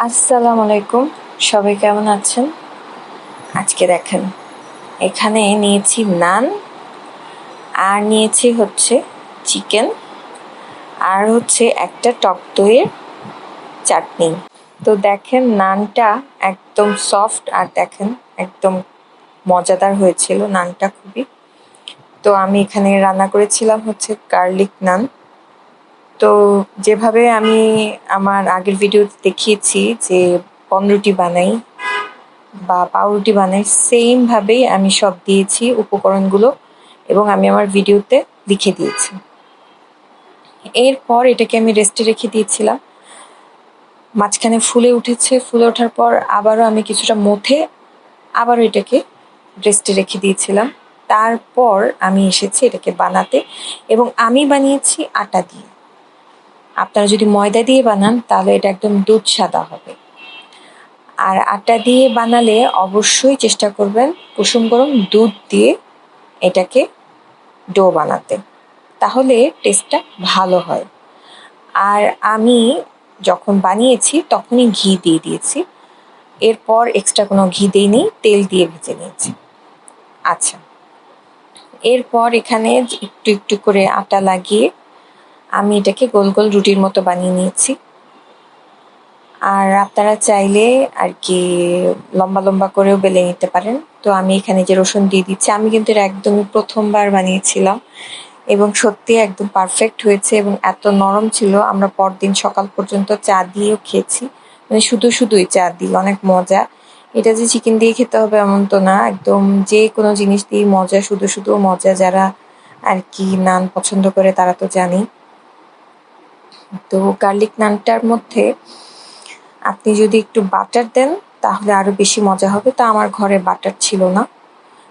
আসসালামু আলাইকুম সবাই কেমন আছেন? আজকে দেখেন, এখানে নিয়েছি নান, আর নিয়েছি হচ্ছে চিকেন, আর হচ্ছে একটা টক দইয়ের চাটনি। তো দেখেন, নানটা একদম সফট আর দেখেন, একদম মজাদার হয়েছিল নানটা খুবই। তো আমি এখানে রান্না করেছিলাম হচ্ছে গার্লিক নান। তো যেভাবে আমি আমার আগের ভিডিও দেখিয়েছি যে পনরুটি বানাই বা পাউরুটি বানাই সেমভাবেই আমি সব দিয়েছি উপকরণগুলো এবং আমি আমার ভিডিওতে লিখে দিয়েছি। এরপর এটাকে আমি রেস্টে রেখে দিয়েছিলাম। মাঝখানে ফুলে উঠেছে, ফুলে ওঠার পর আবারও আমি কিছুটা মথে আবারও এটাকে রেস্টে রেখে দিয়েছিলাম। তারপর আমি এসেছি এটাকে বানাতে এবং আমি বানিয়েছি আটা দিয়ে। আপনারা যদি ময়দা দিয়ে বানান, তাহলে এটা একদম দুধ সাদা হবে। আর আটা দিয়ে বানালে অবশ্যই চেষ্টা করবেন কুসুম গরম দুধ দিয়ে এটাকে ডো বানাতে। তাহলে টেস্টটা ভালো হয়। আর আমি যখন বানিয়েছি, তখনই ঘি দিয়ে দিয়েছি। এরপর এক্সট্রা কোনো ঘি দিইনি তেল দিয়ে ভেজে নিয়েছি। আচ্ছা। এরপর এখানে একটু একটু করে আটা লাগিয়ে আমি এটাকে গোল গোল রুটির মতো বানিয়ে নিয়েছি। আর আপনারা চাইলে আর কি লম্বা লম্বা করেও বেলে নিতে পারেন। তো আমি এখানে যে রসুন দিয়ে দিচ্ছি, আমি কিন্তু এটা একদমই প্রথমবার বানিয়েছিলাম এবং সত্যি একদম পারফেক্ট হয়েছে এবং এত নরম ছিল। আমরা পরদিন সকাল পর্যন্ত চা দিয়েও খেয়েছি। মানে শুধু শুধুই চা দিই অনেক মজা। এটা যে চিকেন দিয়ে খেতে হবে এমন তো না, একদম যে কোনো জিনিস দিয়ে মজা, শুধু শুধু মজা যারা আর কি নান পছন্দ করে তারা তো জানি তো গার্লিক নানটার মধ্যে আপনি যদি একটু বাটার দেন, তাহলে আরও বেশি মজা হবে। তা আমার ঘরে বাটার ছিল না।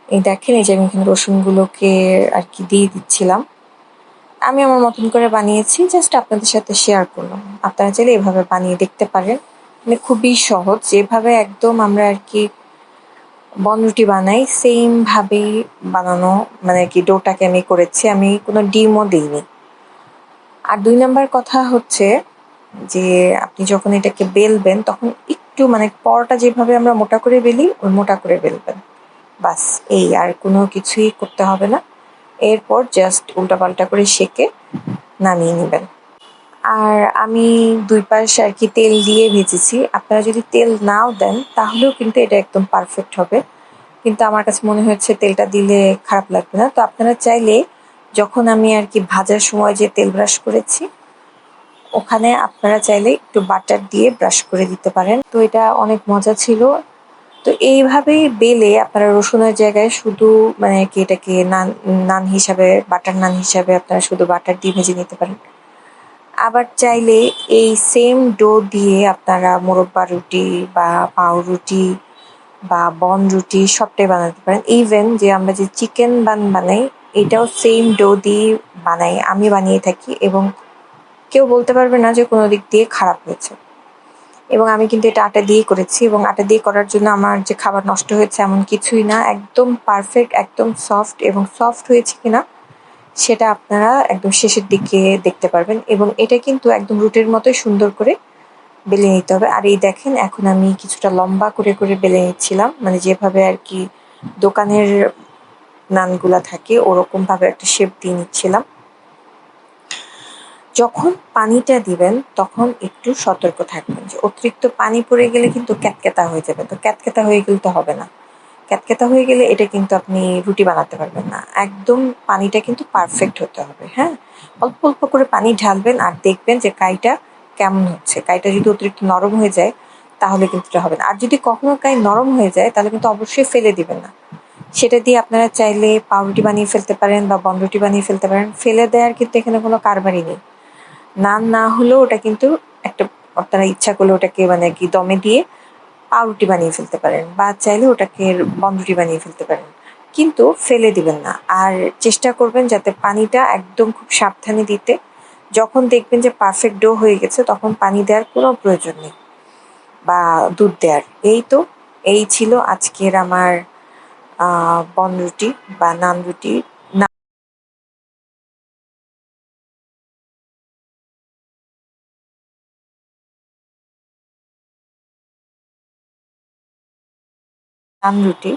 এই দেখেন, এই যে আমি এখানে রসুনগুলোকে আর কি দিয়ে দিচ্ছিলাম। আমি আমার মতন করে বানিয়েছি জাস্ট আপনাদের সাথে শেয়ার করলাম। আপনারা চাইলে এভাবে বানিয়ে দেখতে পারেন। মানে খুবই সহজ। যেভাবে একদম আমরা আর কি বনরুটি বানাই সেমভাবেই বানানো মানে কি ডোটাকে আমি করেছি। আমি কোনো ডিমও দিইনি। আর দুই নাম্বার কথা হচ্ছে যে আপনি যখন এটাকে বেলবেন, তখন একটু মানে পরটা যেভাবে আমরা মোটা করে বেলি ওই মোটা করে বেলবেন। বাস এই, আর কোনো কিছুই করতে হবে না। এরপর জাস্ট উল্টাপাল্টা করে সেকে নামিয়ে নেবেন। আর আমি দুই পাশ আর কি তেল দিয়ে ভেজেছি। আপনারা যদি তেল নাও দেন, তাহলেও কিন্তু এটা একদম পারফেক্ট হবে। কিন্তু আমার কাছে মনে হয়েছে তেলটা দিলে খারাপ লাগবে না। তো আপনারা চাইলে যখন আমি আর কি ভাজার সময় যে তেল ব্রাশ করেছি, ওখানে আপনারা চাইলে একটু বাটার দিয়ে ব্রাশ করে দিতে পারেন। তো এটা অনেক মজা ছিল। তো এইভাবেই বেলে আপনারা রসুনের জায়গায় শুধু মানে কি এটাকে নান নান হিসাবে বাটার নান হিসাবে আপনারা শুধু বাটার দিয়ে ভেজে নিতে পারেন। আবার চাইলে এই সেম ডো দিয়ে আপনারা মোরব্বা রুটি বা পাউরুটি বা বন রুটি সবটাই বানাতে পারেন। ইভেন যে আমরা যে চিকেন বান বানাই এটাও সেম ডো দিয়ে বানাই, আমি বানিয়ে থাকি এবং কেউ বলতে পারবে না যে কোনো দিক দিয়ে খারাপ হয়েছে। এবং আমি কিন্তু এটা আটা দিয়ে করেছি এবং আটা দিয়ে করার জন্য আমার যে খাবার নষ্ট হয়েছে এমন কিছুই না, একদম পারফেক্ট একদম সফট এবং সফট হয়েছে কিনা সেটা আপনারা একদম শেষের দিকে দেখতে পারবেন এবং এটা কিন্তু একদম রুটের মতোই সুন্দর করে বেলে নিতে হবে। আর এই দেখেন, এখন আমি কিছুটা লম্বা করে করে বেলে নিচ্ছিলাম। মানে যেভাবে আর কি দোকানের নানগুলা থাকে, ওরকমভাবে একটা শেপ দিয়ে নিচ্ছিলাম। যখন পানিটা দিবেন, তখন একটু সতর্ক থাকবেন যে অতিরিক্ত পানি পড়ে গেলে কিন্তু ক্যাতক্যাতা হয়ে যাবে। তো ক্যাতক্যাতা হয়ে গেলে তো হবে না। ক্যাতক্যাতা হয়ে গেলে এটা কিন্তু আপনি রুটি বানাতে পারবেন না। একদম পানিটা কিন্তু পারফেক্ট হতে হবে হ্যাঁ? অল্প অল্প করে পানি ঢালবেন আর দেখবেন যে কাইটা কেমন হচ্ছে। কাইটা যদি অতিরিক্ত নরম হয়ে যায়, তাহলে কিন্তু এটা হবে না। আর যদি কখনো কাই নরম হয়ে যায়, তাহলে কিন্তু অবশ্যই ফেলে দিবেন না। সেটা দিয়ে আপনারা চাইলে পাউরুটি বানিয়ে ফেলতে পারেন বা বনরুটি বানিয়ে ফেলতে পারেন। ফেলে দেওয়ার কিন্তু এখানে কোনো কারবারই নেই। নান না হলেও ওটা কিন্তু একটা, আপনারা ইচ্ছা করলে ওটাকে মানে কি দমে দিয়ে পাউরুটি বানিয়ে ফেলতে পারেন বা চাইলে ওটাকে বনরুটি বানিয়ে ফেলতে পারেন। কিন্তু ফেলে দিবেন না। আর চেষ্টা করবেন যাতে পানিটা একদম খুব সাবধানে দিতে। যখন দেখবেন যে পারফেক্ট ডো হয়ে গেছে, তখন পানি দেওয়ার কোনো প্রয়োজন নেই বা দুধ দেওয়ার। এই তো, এই ছিল আজকের আমার আহ বনরুটি বা নানরুটি নান নানরুটি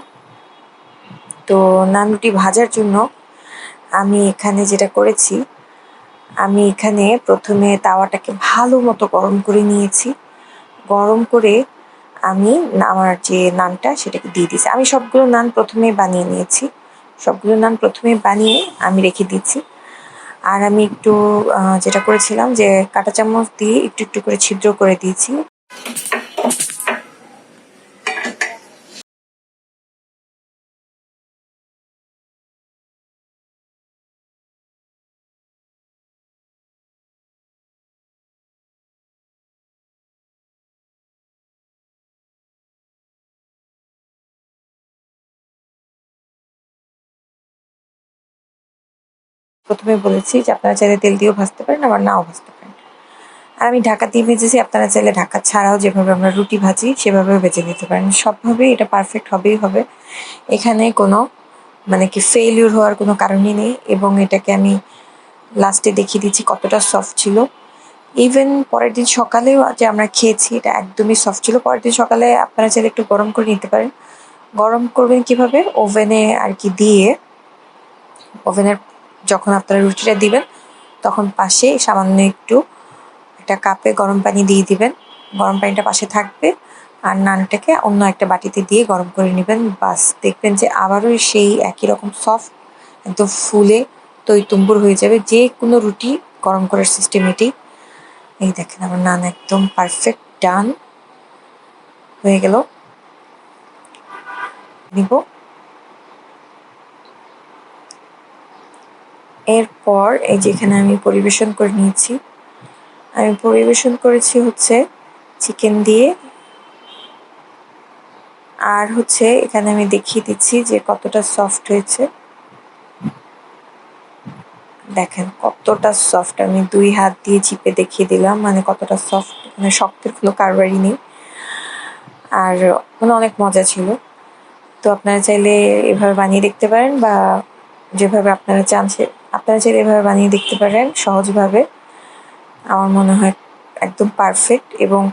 তো নান রুটি ভাজার জন্য আমি এখানে যেটা করেছি, আমি এখানে প্রথমে তাওয়াটাকে ভালো মতো গরম করে নিয়েছি। গরম করে আমি আমার যে নানটা সেটাকে দিয়ে দিয়েছি। আমি সবগুলো নান প্রথমে বানিয়ে নিয়েছি। সবগুলো নান প্রথমে বানিয়ে আমি রেখে দিচ্ছি আর আমি একটু যেটা করেছিলাম যে কাঁটা চামচ দিয়ে একটু একটু করে ছিদ্র করে দিয়েছি। প্রথমে বলেছি যে আপনারা চাইলে তেল দিয়েও ভাজতে পারেন, আবার নাও ভাজতে পারেন। আর আমি ঢাকা দিয়ে ভেজেছি, আপনারা চাইলে ঢাকা ছাড়াও যেভাবে আমরা রুটি ভাজি, সেভাবেও ভেজে নিতে পারেন। সবভাবেই এটা পারফেক্ট হবেই হবে। এখানে কোনো মানে কি ফেইলিউর হওয়ার কোনো কারণই নেই এবং এটাকে আমি লাস্টে দেখিয়ে দিচ্ছি কতটা সফট ছিল। ইভেন পরের দিন সকালেও যে আমরা খেয়েছি, এটা একদমই সফট ছিল। পরের দিন সকালে আপনারা চাইলে একটু গরম করে নিতে পারেন। গরম করবেন কীভাবে? ওভেনে আর কি দিয়ে, ওভেনের যখন আপনারা রুটিটা দিবেন, তখন পাশে সামান্য একটু একটা কাপে গরম পানি দিয়ে দিবেন। গরম পানিটা পাশে থাকবে আর নানটাকে অন্য একটা বাটিতে দিয়ে গরম করে নেবেন। বাস, দেখবেন যে আবারও সেই একই রকম সফট একদম ফুলে তৈতুম্বুর হয়ে যাবে যে কোনো রুটি গরম করার সিস্টেম এটি। এই দেখেন আমার নান একদম পারফেক্ট ডান হয়ে গেল। নিব। এরপর এই যেখানে আমি পরিবেশন করে নিয়েছি। আমি পরিবেশন করেছি হচ্ছে চিকেন দিয়ে। আর হচ্ছে এখানে আমি দেখিয়ে দিচ্ছি যে কতটা সফট হয়েছে। দেখেন কতটা সফট আমি দুই হাত দিয়ে চিপে দেখিয়ে দিলাম মানে কতটা সফট মানে শক্তের কোনো কারবারই নেই। আর মানে অনেক মজা ছিল। তো আপনারা চাইলে এভাবে বানিয়ে দেখতে পারেন বা যেভাবে আপনারা চান আপনারা চাইলে এভাবে বানিয়ে দেখতে পারেন, সহজভাবে। আমার মনে হয় একদম পারফেক্ট এবং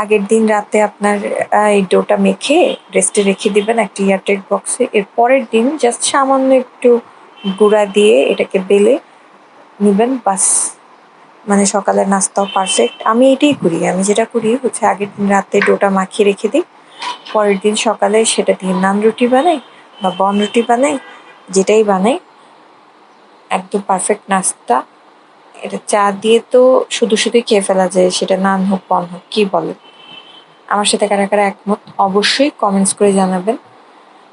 আগের দিন রাতে আপনার এই ডোটা মেখে রেস্টে রেখে দিবেন একটা এয়ারটাইট বক্সে এর পরের দিন জাস্ট সামান্য একটু গুঁড়া দিয়ে এটাকে বেলে নেবেন, বাস। মানে সকালের নাস্তাও পারফেক্ট আমি এটাই করি, আমি যেটা করি হচ্ছে আগের দিন রাতে ডোটা মাখিয়ে রেখে দিই, পরের দিন সকালে সেটা দিয়ে নান রুটি বানাই বা বন রুটি বানাই, যেটাই বানাই একদম পারফেক্ট নাস্তা। এটা চা দিয়ে তো শুধু শুধুই খেয়ে ফেলা যায়, সেটা নান হোক বন হোক, কি বলে। আমার সাথে কারা কারা একমত, অবশ্যই কমেন্টস করে জানাবেন।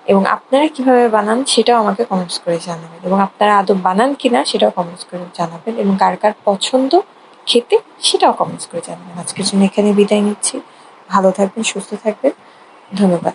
এবং আপনারা কীভাবে বানান সেটাও আমাকে কমেন্টস করে জানাবেন। এবং আপনারা আদৌ বানান কিনা সেটাও কমেন্টস করে জানাবেন। এবং কার কার পছন্দ খেতে সেটাও কমেন্টস করে জানাবেন। আজকের জন্য এখানে বিদায় নিচ্ছি। ভালো থাকবেন, সুস্থ থাকবেন। ধন্যবাদ।